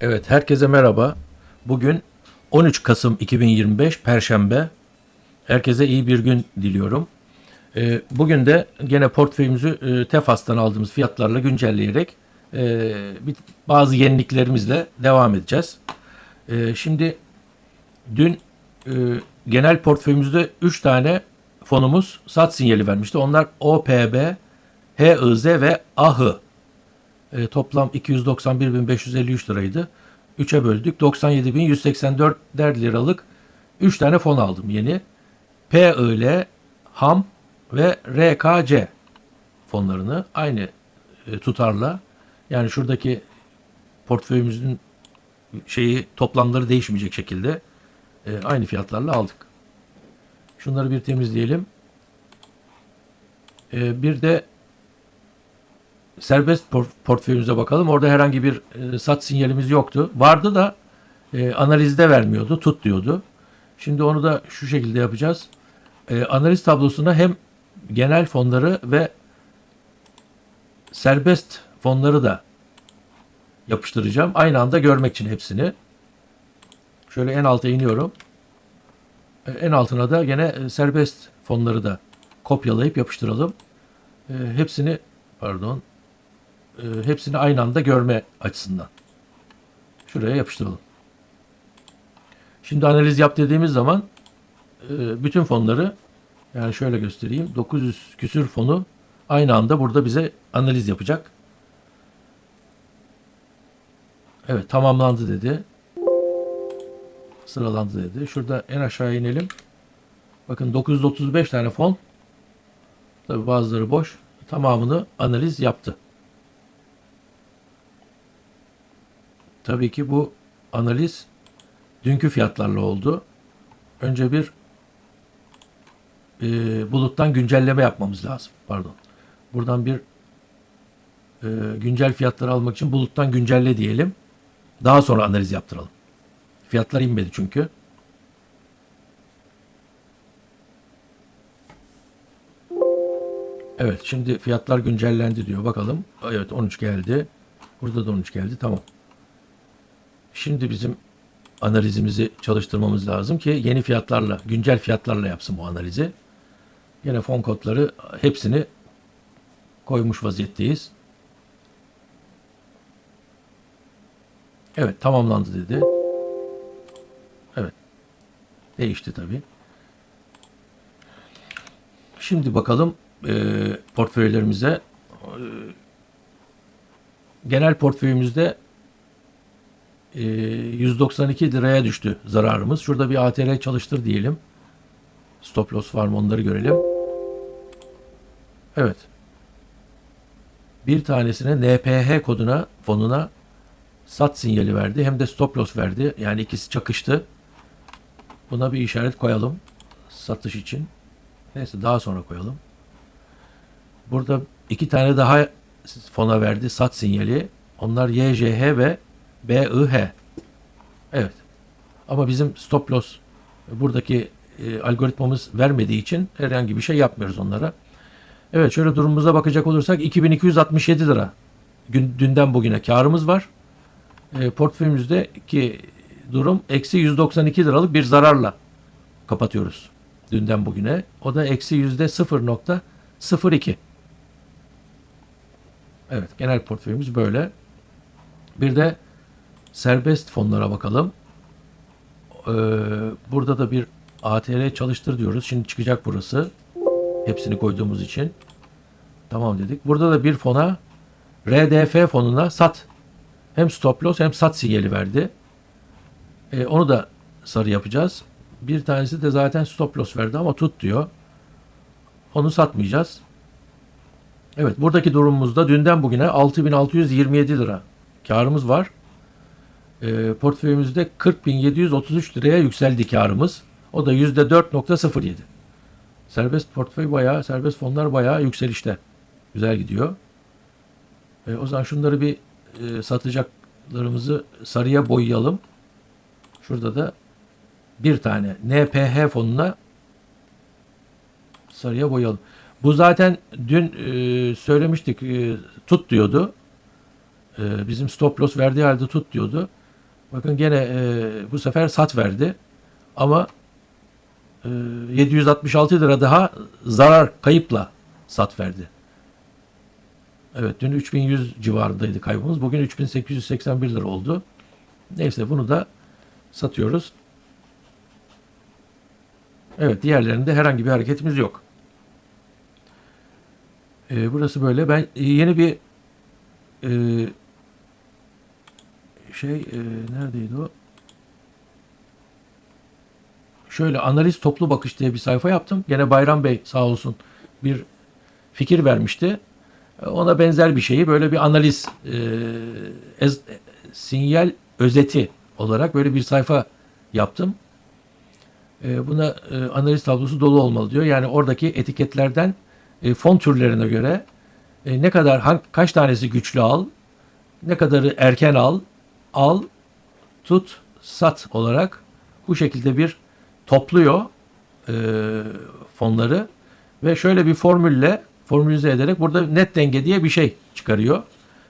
Evet, herkese merhaba. Bugün 13 Kasım 2025 Perşembe. Herkese iyi bir gün diliyorum. Ee, Bugün de gene portföyümüzü e, Tefas'tan aldığımız fiyatlarla güncelleyerek e, bazı yeniliklerimizle devam edeceğiz. E, Şimdi dün e, genel portföyümüzde 3 tane fonumuz sat sinyali vermişti. Onlar OPB, HIZ ve AHı. E, toplam 291.553 liraydı. 3'e böldük. 97.184 liralık 3 tane fon aldım yeni. PIL, HAM ve RKC fonlarını aynı e, tutarla yani şuradaki portföyümüzün şeyi toplamları değişmeyecek şekilde e, aynı fiyatlarla aldık. Şunları bir temizleyelim. E, bir de serbest por- portföyümüze bakalım. Orada herhangi bir e, sat sinyalimiz yoktu. Vardı da e, analizde vermiyordu, tut diyordu. Şimdi onu da şu şekilde yapacağız. E, analiz tablosuna hem genel fonları ve serbest fonları da yapıştıracağım. Aynı anda görmek için hepsini. Şöyle en alta iniyorum. E, en altına da gene e, serbest fonları da kopyalayıp yapıştıralım. E, hepsini pardon e, hepsini aynı anda görme açısından. Şuraya yapıştıralım. Şimdi analiz yap dediğimiz zaman e, bütün fonları yani şöyle göstereyim. 900 küsür fonu aynı anda burada bize analiz yapacak. Evet tamamlandı dedi. Sıralandı dedi. Şurada en aşağı inelim. Bakın 935 tane fon. Tabi bazıları boş. Tamamını analiz yaptı. Tabii ki bu analiz dünkü fiyatlarla oldu. Önce bir e, buluttan güncelleme yapmamız lazım. Pardon. Buradan bir e, güncel fiyatları almak için buluttan güncelle diyelim. Daha sonra analiz yaptıralım. Fiyatlar inmedi çünkü. Evet şimdi fiyatlar güncellendi diyor. Bakalım. Evet 13 geldi. Burada da 13 geldi. Tamam. Şimdi bizim analizimizi çalıştırmamız lazım ki yeni fiyatlarla, güncel fiyatlarla yapsın bu analizi. Yine fon kodları hepsini koymuş vaziyetteyiz. Evet tamamlandı dedi. Evet. Değişti tabii. Şimdi bakalım e, portföylerimize. E, genel portföyümüzde e, 192 liraya düştü zararımız. Şurada bir ATR çalıştır diyelim. Stop loss var mı onları görelim. Evet. Bir tanesine NPH koduna fonuna sat sinyali verdi. Hem de stop loss verdi. Yani ikisi çakıştı. Buna bir işaret koyalım. Satış için. Neyse daha sonra koyalım. Burada iki tane daha fona verdi sat sinyali. Onlar YJH ve BIH. Evet. Ama bizim stop loss buradaki e, algoritmamız vermediği için herhangi bir şey yapmıyoruz onlara. Evet şöyle durumumuza bakacak olursak 2267 lira gün, dünden bugüne karımız var. E, portföyümüzdeki durum eksi 192 liralık bir zararla kapatıyoruz dünden bugüne. O da eksi yüzde 0.02. Evet genel portföyümüz böyle. Bir de serbest fonlara bakalım. Ee, burada da bir ATR çalıştır diyoruz. Şimdi çıkacak burası. Hepsini koyduğumuz için. Tamam dedik. Burada da bir fona RDF fonuna sat. Hem stop loss hem sat sinyali verdi. Ee, onu da sarı yapacağız. Bir tanesi de zaten stop loss verdi ama tut diyor. Onu satmayacağız. Evet buradaki durumumuzda dünden bugüne 6627 lira karımız var. E, portföyümüzde 40.733 liraya yükseldi karımız. O da %4.07. Serbest portföy bayağı, serbest fonlar bayağı yükselişte. Güzel gidiyor. E, o zaman şunları bir e, satacaklarımızı sarıya boyayalım. Şurada da bir tane NPH fonuna sarıya boyayalım. Bu zaten dün e, söylemiştik e, tut diyordu. E, bizim stop loss verdiği halde tut diyordu. Bakın gene e, bu sefer sat verdi. Ama e, 766 lira daha zarar kayıpla sat verdi. Evet dün 3100 civarındaydı kaybımız. Bugün 3881 lira oldu. Neyse bunu da satıyoruz. Evet diğerlerinde herhangi bir hareketimiz yok. Ee, burası böyle. Ben e, yeni bir e, şey e, neredeydi o? Şöyle analiz toplu bakış diye bir sayfa yaptım. Gene Bayram Bey sağ olsun bir fikir vermişti. E, Ona benzer bir şeyi böyle bir analiz e, ez- sinyal özeti olarak böyle bir sayfa yaptım. E, buna e, analiz tablosu dolu olmalı diyor. Yani oradaki etiketlerden e, fon türlerine göre e, ne kadar hangi, kaç tanesi güçlü al, ne kadarı erken al, al, tut, sat olarak bu şekilde bir topluyor e, fonları ve şöyle bir formülle formülize ederek burada net denge diye bir şey çıkarıyor.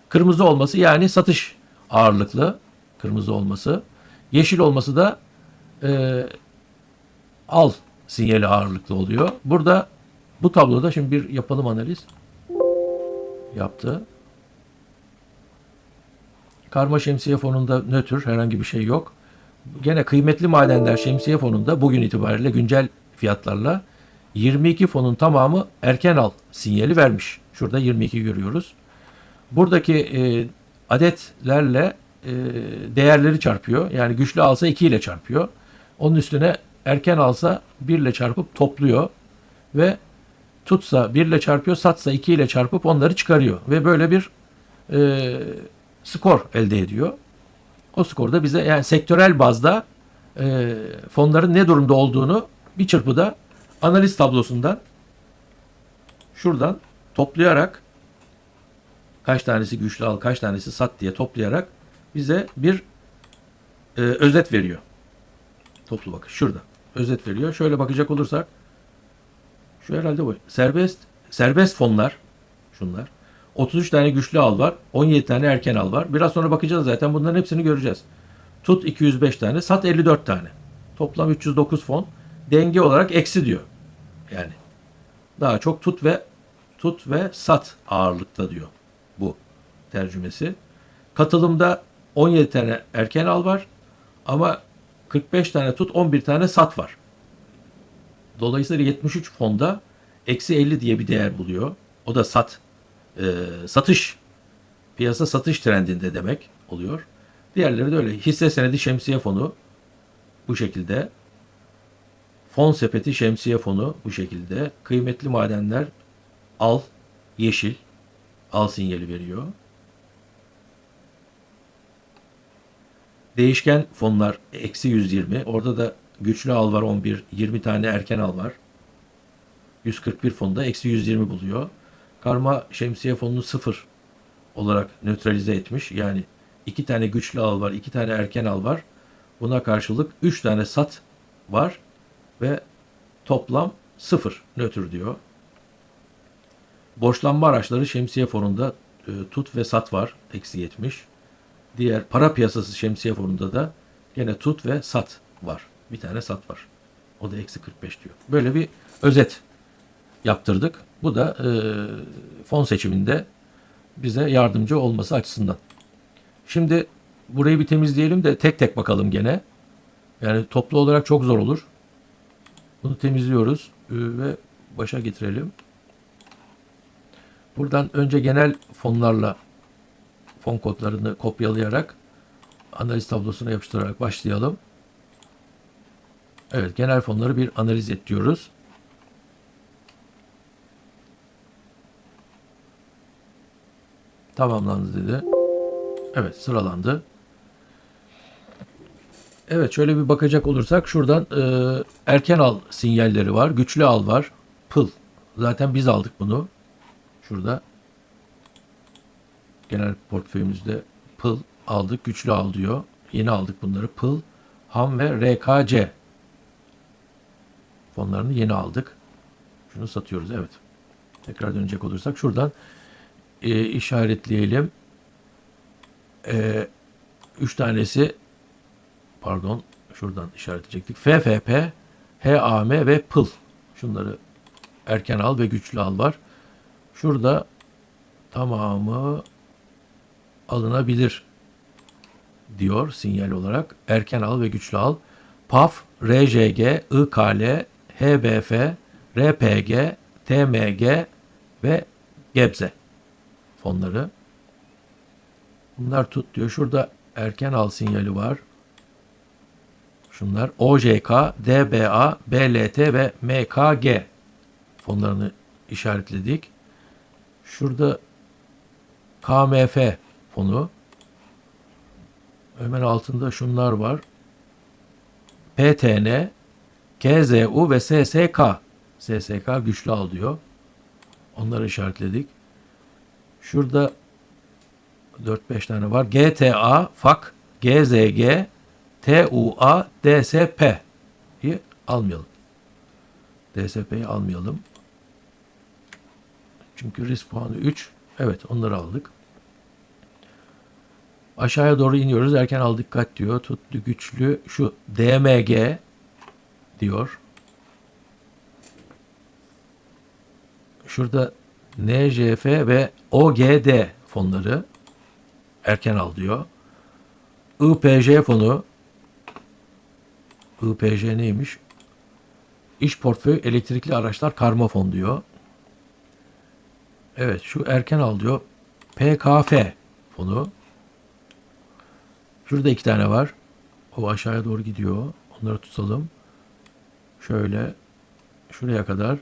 Kırmızı olması yani satış ağırlıklı kırmızı olması. Yeşil olması da e, al sinyali ağırlıklı oluyor. Burada bu tabloda şimdi bir yapalım analiz. Yaptı. Karma şemsiye fonunda nötr herhangi bir şey yok. Gene kıymetli madenler şemsiye fonunda bugün itibariyle güncel fiyatlarla 22 fonun tamamı erken al sinyali vermiş. Şurada 22 görüyoruz. Buradaki e, adetlerle e, değerleri çarpıyor. Yani güçlü alsa 2 ile çarpıyor. Onun üstüne erken alsa 1 ile çarpıp topluyor ve tutsa 1 ile çarpıyor, satsa 2 ile çarpıp onları çıkarıyor ve böyle bir e, skor elde ediyor. O skorda bize yani sektörel bazda e, fonların ne durumda olduğunu bir çırpıda analiz tablosundan şuradan toplayarak kaç tanesi güçlü al, kaç tanesi sat diye toplayarak bize bir e, özet veriyor. Toplu bakış şurada. Özet veriyor. Şöyle bakacak olursak şu herhalde bu. Serbest serbest fonlar şunlar. 33 tane güçlü al var. 17 tane erken al var. Biraz sonra bakacağız zaten. Bunların hepsini göreceğiz. Tut 205 tane. Sat 54 tane. Toplam 309 fon. Denge olarak eksi diyor. Yani daha çok tut ve tut ve sat ağırlıkta diyor bu tercümesi. Katılımda 17 tane erken al var ama 45 tane tut 11 tane sat var. Dolayısıyla 73 fonda eksi 50 diye bir değer buluyor. O da sat e, satış piyasa satış trendinde demek oluyor. Diğerleri de öyle. Hisse senedi şemsiye fonu bu şekilde. Fon sepeti şemsiye fonu bu şekilde. Kıymetli madenler al yeşil al sinyali veriyor. Değişken fonlar eksi 120. Orada da güçlü al var 11. 20 tane erken al var. 141 fonda eksi 120 buluyor. Karma şemsiye fonunu sıfır olarak nötralize etmiş. Yani iki tane güçlü al var, iki tane erken al var. Buna karşılık üç tane sat var ve toplam sıfır nötr diyor. Borçlanma araçları şemsiye fonunda e, tut ve sat var. Eksi 70. Diğer para piyasası şemsiye fonunda da gene tut ve sat var. Bir tane sat var. O da eksi 45 diyor. Böyle bir özet yaptırdık. Bu da e, fon seçiminde bize yardımcı olması açısından. Şimdi burayı bir temizleyelim de tek tek bakalım gene. Yani toplu olarak çok zor olur. Bunu temizliyoruz e, ve başa getirelim. Buradan önce genel fonlarla fon kodlarını kopyalayarak analiz tablosuna yapıştırarak başlayalım. Evet genel fonları bir analiz et diyoruz. Tamamlandı dedi. Evet sıralandı. Evet şöyle bir bakacak olursak şuradan e, erken al sinyalleri var. Güçlü al var. Pıl. Zaten biz aldık bunu. Şurada. Genel portföyümüzde pıl aldık. Güçlü al diyor. Yeni aldık bunları. Pıl, ham ve RKC fonlarını yeni aldık. Şunu satıyoruz. Evet. Tekrar dönecek olursak şuradan e, işaretleyelim. E, üç tanesi pardon şuradan işaretleyecektik. FFP, HAM ve PIL. Şunları erken al ve güçlü al var. Şurada tamamı alınabilir diyor sinyal olarak. Erken al ve güçlü al. PAF, RJG, IKL, HBF, RPG, TMG ve Gebze fonları. Bunlar tut diyor. Şurada erken al sinyali var. Şunlar OJK, DBA, BLT ve MKG fonlarını işaretledik. Şurada KMF fonu. Hemen altında şunlar var. PTN, KZU ve SSK. SSK güçlü al diyor. Onları işaretledik. Şurada 4-5 tane var. GTA, FAK, GZG, TUA, DSP'yi almayalım. DSP'yi almayalım. Çünkü risk puanı 3. Evet onları aldık. Aşağıya doğru iniyoruz. Erken al dikkat diyor. Tutlu güçlü. Şu DMG diyor. Şurada NJF ve OGD fonları erken al diyor. IPJ fonu IPJ neymiş? İş portföy elektrikli araçlar karma fon diyor. Evet şu erken al diyor. PKF fonu. Şurada iki tane var. O aşağıya doğru gidiyor. Onları tutalım. Şöyle şuraya kadar.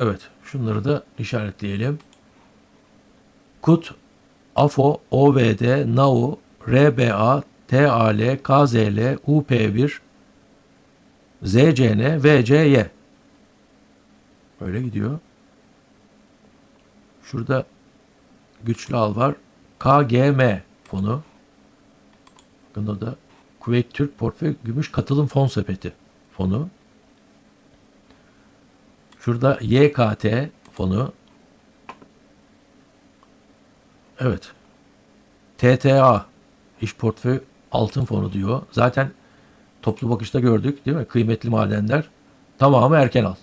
Evet, şunları da işaretleyelim. KUT, AFO, OVD, NAU, RBA, TAL, KZL, UP1, ZCN, VCY. Böyle gidiyor. Şurada güçlü al var. KGM fonu. O da Kuveyt Türk Portföy Gümüş Katılım Fon Sepeti fonu. Şurada YKT fonu. Evet. TTA İş Portföy Altın Fonu diyor. Zaten toplu bakışta gördük değil mi? Kıymetli madenler tamamı erken al.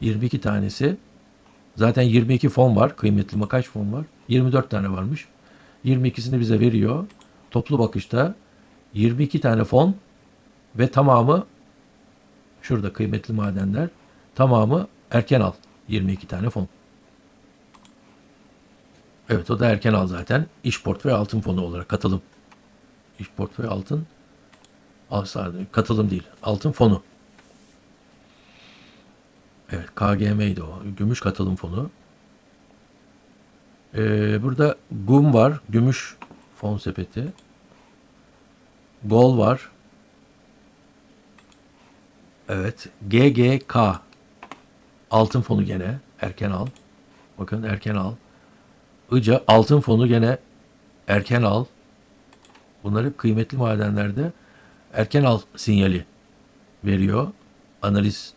22 tanesi. Zaten 22 fon var. Kıymetli ma kaç fon var? 24 tane varmış. 22'sini bize veriyor. Toplu bakışta 22 tane fon ve tamamı şurada kıymetli madenler tamamı erken al. 22 tane fon. Evet o da erken al zaten. İş portföy altın fonu olarak katılım. İş portföy altın al katılım değil. Altın fonu. Evet KGM'ydi o. Gümüş katılım fonu. Ee, burada GUM var. Gümüş fon sepeti. Gol var. Evet. GGK. Altın fonu gene. Erken al. Bakın erken al. ICA altın fonu gene erken al. Bunları kıymetli madenlerde erken al sinyali veriyor. Analiz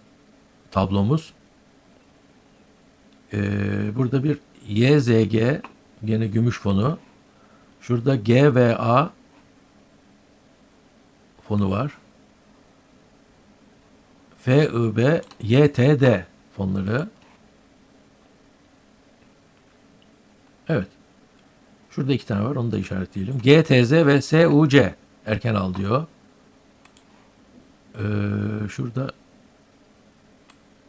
tablomuz. Ee, burada bir YZG gene gümüş fonu. Şurada GVA fonu var. FIB YTD fonları. Evet. Şurada iki tane var. Onu da işaretleyelim. GTZ ve SUC erken al diyor. Ee, şurada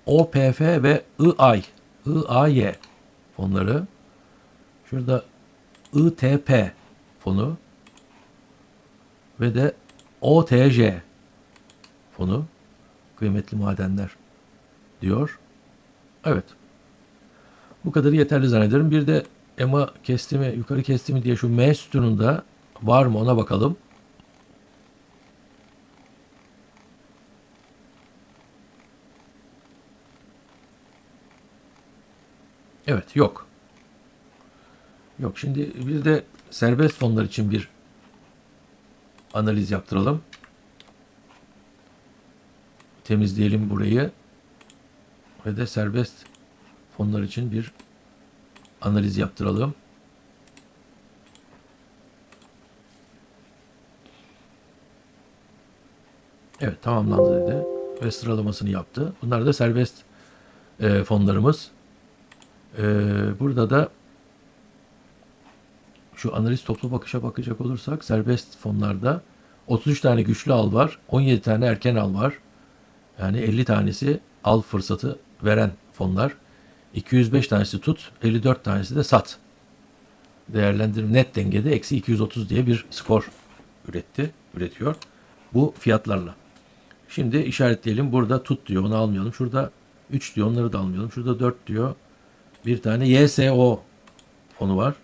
OPF ve IAY IAY fonları. Şurada ITP fonu ve de OTJ fonu kıymetli madenler diyor. Evet. Bu kadarı yeterli zannederim. Bir de EMA kestimi, yukarı kestimi diye şu M sütununda var mı ona bakalım. Evet yok. Yok şimdi bir de serbest fonlar için bir analiz yaptıralım. Temizleyelim burayı ve de serbest fonlar için bir analiz yaptıralım. Evet tamamlandı dedi ve sıralamasını yaptı. Bunlar da serbest e, fonlarımız. E, burada da şu analiz toplu bakışa bakacak olursak serbest fonlarda 33 tane güçlü al var, 17 tane erken al var. Yani 50 tanesi al fırsatı veren fonlar. 205 tanesi tut, 54 tanesi de sat. Değerlendirim net dengede eksi 230 diye bir skor üretti, üretiyor. Bu fiyatlarla. Şimdi işaretleyelim. Burada tut diyor. Onu almayalım. Şurada 3 diyor. Onları da almayalım. Şurada 4 diyor. Bir tane YSO fonu var.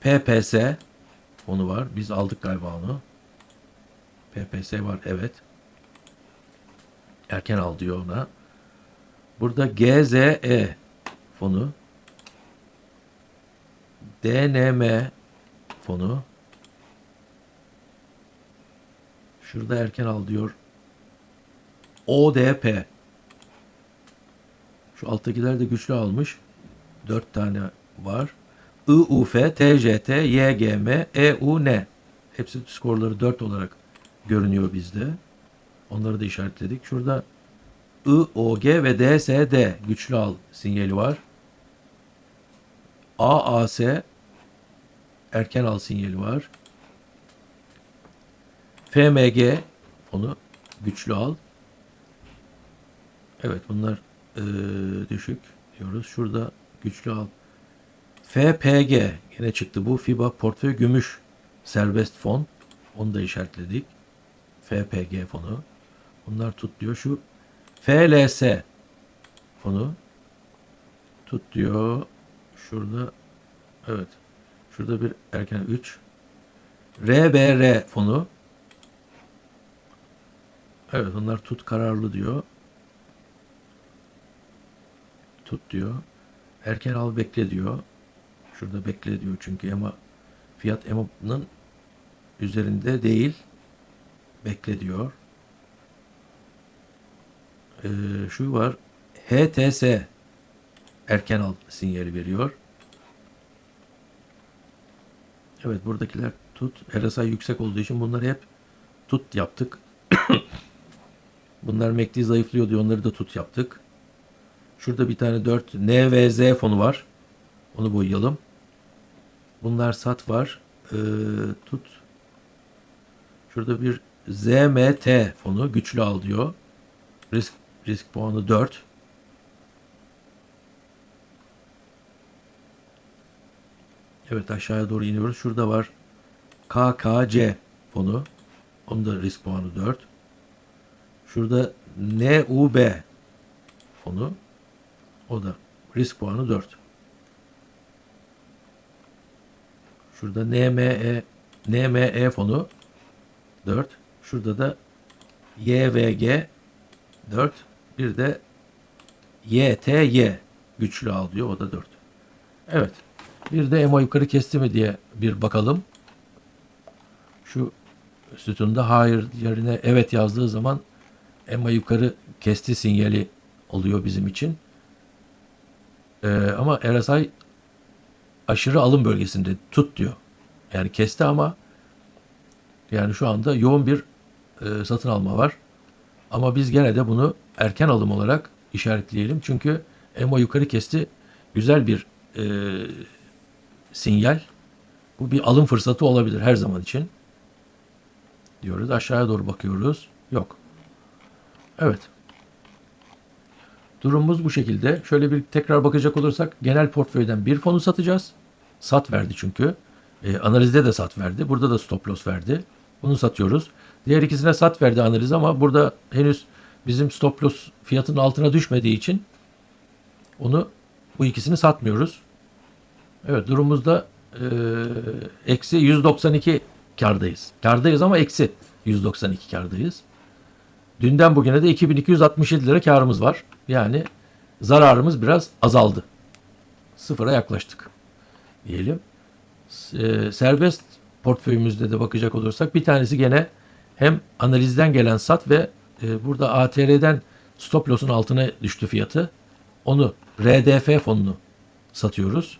PPS fonu var. Biz aldık galiba onu. PPS var. Evet. Erken al diyor ona. Burada GZE fonu. DNM fonu. Şurada erken al diyor. ODP. Şu alttakiler de güçlü almış. 4 tane var. IUF, TJT, YGM, EUN. Hepsi skorları 4 olarak görünüyor bizde. Onları da işaretledik. Şurada IOG ve DSD güçlü al sinyali var. AAS erken al sinyali var. FMG onu güçlü al. Evet bunlar eee, düşük diyoruz. Şurada güçlü al. FPG yine çıktı bu. FIBA portföy gümüş serbest fon. Onu da işaretledik. FPG fonu. Bunlar tut diyor. Şu FLS fonu tut diyor. Şurada evet. Şurada bir erken 3. RBR fonu. Evet bunlar tut kararlı diyor. Tut diyor. Erken al bekle diyor. Şurada bekle diyor çünkü ama fiyat EMA'nın üzerinde değil. Bekle diyor. Ee, şu var. HTS erken al sinyali veriyor. Evet buradakiler tut. RSI yüksek olduğu için bunları hep tut yaptık. Bunlar MACD zayıflıyor diye onları da tut yaptık. Şurada bir tane 4 NVZ fonu var. Onu boyayalım. Bunlar sat var. Ee, tut. Şurada bir ZMT fonu güçlü al diyor. Risk risk puanı 4. Evet aşağıya doğru iniyoruz. Şurada var KKC fonu. Onun da risk puanı 4. Şurada NUB fonu. O da risk puanı 4. Şurada NME NME fonu 4. Şurada da YVG 4. Bir de YTY güçlü al diyor. O da 4. Evet. Bir de EMA yukarı kesti mi diye bir bakalım. Şu sütunda hayır yerine evet yazdığı zaman EMA yukarı kesti sinyali oluyor bizim için. Ee, ama RSI aşırı alım bölgesinde tut diyor. Yani kesti ama yani şu anda yoğun bir e, satın alma var. Ama biz gene de bunu erken alım olarak işaretleyelim. Çünkü EMA yukarı kesti. Güzel bir e, sinyal. Bu bir alım fırsatı olabilir her zaman için. Diyoruz. Aşağıya doğru bakıyoruz. Yok. Evet. Durumumuz bu şekilde. Şöyle bir tekrar bakacak olursak genel portföyden bir fonu satacağız. Sat verdi çünkü. E, analizde de sat verdi. Burada da stop loss verdi. Bunu satıyoruz. Diğer ikisine sat verdi analiz ama burada henüz bizim stop loss fiyatının altına düşmediği için onu bu ikisini satmıyoruz. Evet durumumuzda eksi 192 kardayız. Kardayız ama eksi 192 kardayız. Dünden bugüne de 2267 lira karımız var. Yani zararımız biraz azaldı. Sıfıra yaklaştık diyelim. E, serbest portföyümüzde de bakacak olursak bir tanesi gene hem analizden gelen sat ve e, burada ATR'den stop loss'un altına düştü fiyatı. Onu RDF fonunu satıyoruz.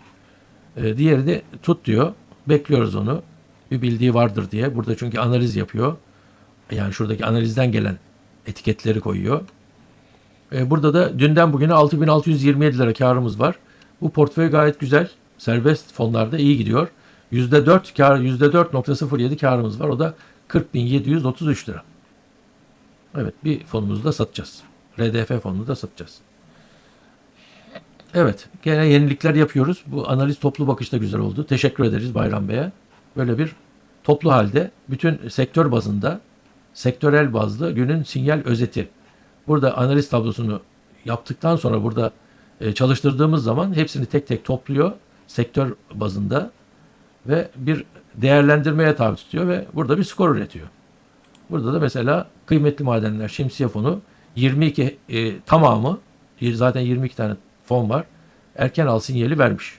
E, diğeri de tut diyor. Bekliyoruz onu. Bir bildiği vardır diye. Burada çünkü analiz yapıyor. Yani şuradaki analizden gelen etiketleri koyuyor. E, burada da dünden bugüne 6627 lira karımız var. Bu portföy gayet güzel. Serbest fonlarda iyi gidiyor. %4 kar %4.07 karımız var. O da 40.733 lira. Evet bir fonumuzu da satacağız. RDF fonunu da satacağız. Evet gene yenilikler yapıyoruz. Bu analiz toplu bakışta güzel oldu. Teşekkür ederiz Bayram Bey'e. Böyle bir toplu halde bütün sektör bazında sektörel bazlı günün sinyal özeti. Burada analiz tablosunu yaptıktan sonra burada e, çalıştırdığımız zaman hepsini tek tek topluyor sektör bazında ve bir değerlendirmeye tabi tutuyor ve burada bir skor üretiyor. Burada da mesela kıymetli madenler şemsiye fonu 22 e, tamamı zaten 22 tane fon var. Erken al sinyali vermiş.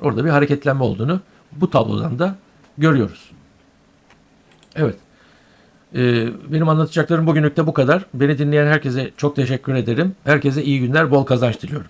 Orada bir hareketlenme olduğunu bu tablodan da görüyoruz. Evet. Ee, benim anlatacaklarım bugünlük de bu kadar. Beni dinleyen herkese çok teşekkür ederim. Herkese iyi günler, bol kazanç diliyorum.